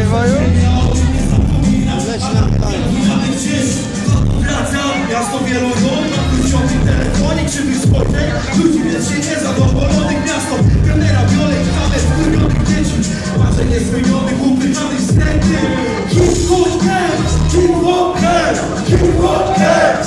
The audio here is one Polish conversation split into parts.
prawa Leci na wieloląd, na kluczowy telefonie, krzywych spojrzeń Ludzi wiecznie niezadowolonych miasto Trenera, wiolek, kamer, wkurwionych dzieci Marzenie zmienionych, upychanych wstępy hip-hopper, hip-hopper, hip-hopper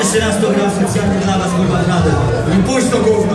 Jeszcze raz to gra specjalnie dla was, kurwa, radę. Pójdź to gówno.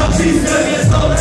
Stop, she's gonna get stolen